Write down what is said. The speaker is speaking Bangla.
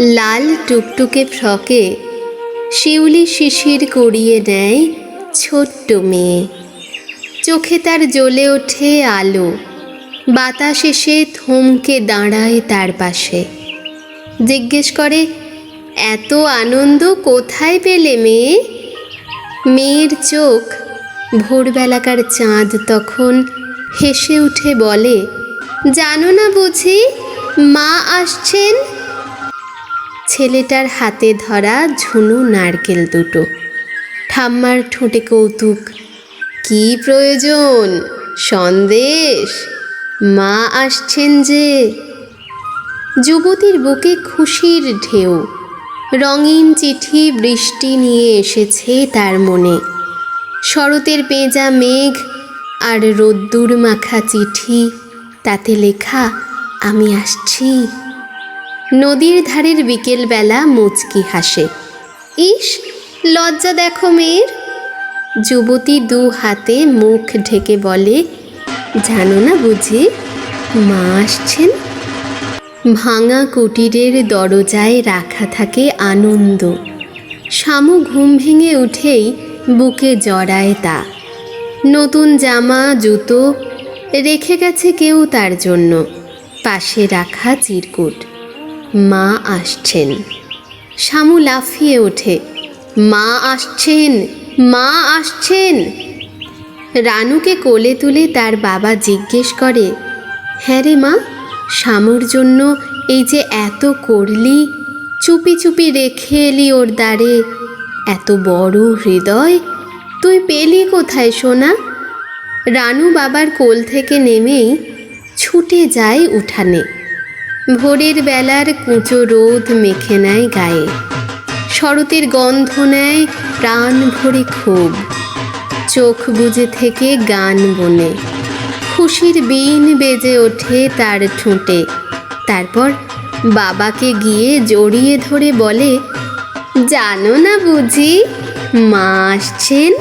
লাল টুকটুকে ফ্রকে, শিউলি শিশির করিয়ে নেয় ছোট্ট মেয়ে। চোখে তার জ্বলে ওঠে আলো, বাতাস এসে থমকে দাঁড়ায় তার পাশে। জিজ্ঞেস করে, এত আনন্দ কোথায় পেলে মেয়ে? মেয়ের চোখ ভোরবেলাকার চাঁদ তখন হেসে উঠে বলে, জানো না বুঝি, মা আসছেন? ছেলেটার হাতে ধরা ঝুনু নারকেল দুটো। ঠাম্মার ঠোঁটে কৌতুক। কি প্রয়োজন? সন্দেশ? মা আসছেন যে। যুবতীর বুকে খুশির ঢেউ। রঙিন চিঠি বৃষ্টি নিয়ে এসেছে তার মনে। শরতের পেঁজা মেঘ আর রোদ্দুর মাখা চিঠি। তাতে লেখা, আমি আসছি। নদীর ধারের বিকেলবেলা মুচকি হাসে। ইস, লজ্জা দেখো মেয়ের। যুবতী দু হাতে মুখ ঢেকে বলে, জানো না বুঝি, মা আসছেন? ভাঙা কুটিরের দরজায় রাখা থাকে আনন্দ। শামু ঘুম ভেঙে উঠেই বুকে জড়ায় তা। নতুন জামা, জুতো, রেখে গেছে কেউ তার জন্য। পাশে রাখা চিরকুট। মা আসছেন। শামু লাফিয়ে ওঠে, মা আসছেন মা আসছেন। রানুকে কোলে তুলে তার বাবা জিজ্ঞেস করে হ্যাঁ রে মা, শামুর জন্য এই যে এত করলি, চুপি চুপি রেখে এলি ওর দ্বারে, এত বড় হৃদয়, তুই পেলি কোথায় সোনা? রানু বাবার কোল থেকে নেমেই ছুটে যায় উঠানে। ভোরের বেলার কুঁচো রোদ মেখে নেয় গায়ে। শরতের গন্ধ নেয় প্রাণ ভরে ক্ষোভ। চোখ বুজে থেকে গান বনে। খুশির বিন বেজে ওঠে তার ঠোঁটে। তারপর বাবাকে গিয়ে জড়িয়ে ধরে বলে, জানো না বুঝি, মা আসছেন?